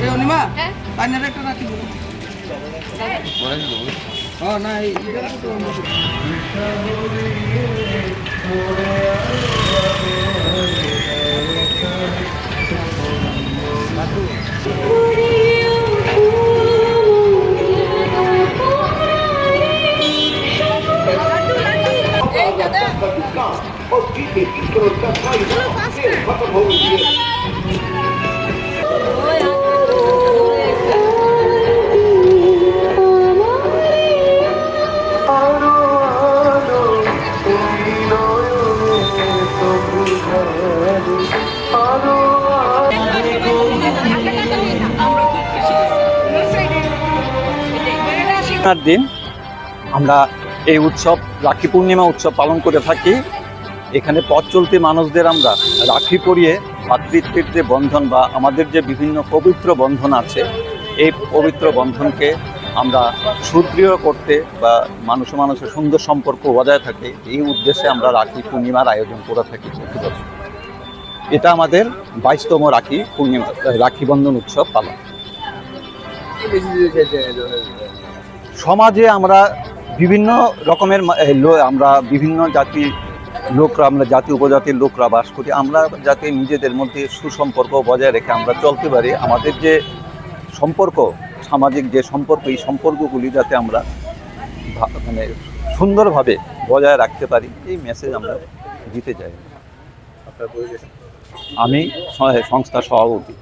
পূর্ণিমা হ্যাঁ তাই না একটা রাখি দেবো হ্যাঁ না এই পূর্ণিমার দিন আমরা এই উৎসব, রাখি পূর্ণিমা উৎসব পালন করে থাকি। এখানে পথ চলতি মানুষদের আমরা রাখি পরিয়ে ভাতৃত্বের যে বন্ধন বা আমাদের যে বিভিন্ন পবিত্র বন্ধন আছে, এই পবিত্র বন্ধনকে আমরা সুদৃঢ় করতে বা মানুষে মানুষের সুন্দর সম্পর্ক বজায় থাকে, এই উদ্দেশ্যে আমরা রাখি পূর্ণিমার আয়োজন করে থাকি প্রতি বছর। এটা আমাদের বাইশতম রাখি পূর্ণিমা, রাখি বন্ধন উৎসব পালন। সমাজে আমরা বিভিন্ন রকমের আমরা বিভিন্ন জাতি লোকরা আমরা জাতি উপজাতির লোকরা বাস করি। আমরা যাতে নিজেদের মধ্যে সুসম্পর্ক বজায় রেখে আমরা চলতে পারি। আমাদের যে সম্পর্ক সামাজিক যে সম্পর্ক এই সম্পর্কগুলি যাতে আমরা মানে সুন্দরভাবে বজায় রাখতে পারি এই মেসেজ আমরা দিতে চাই। আমি সংস্থার সভাপতি।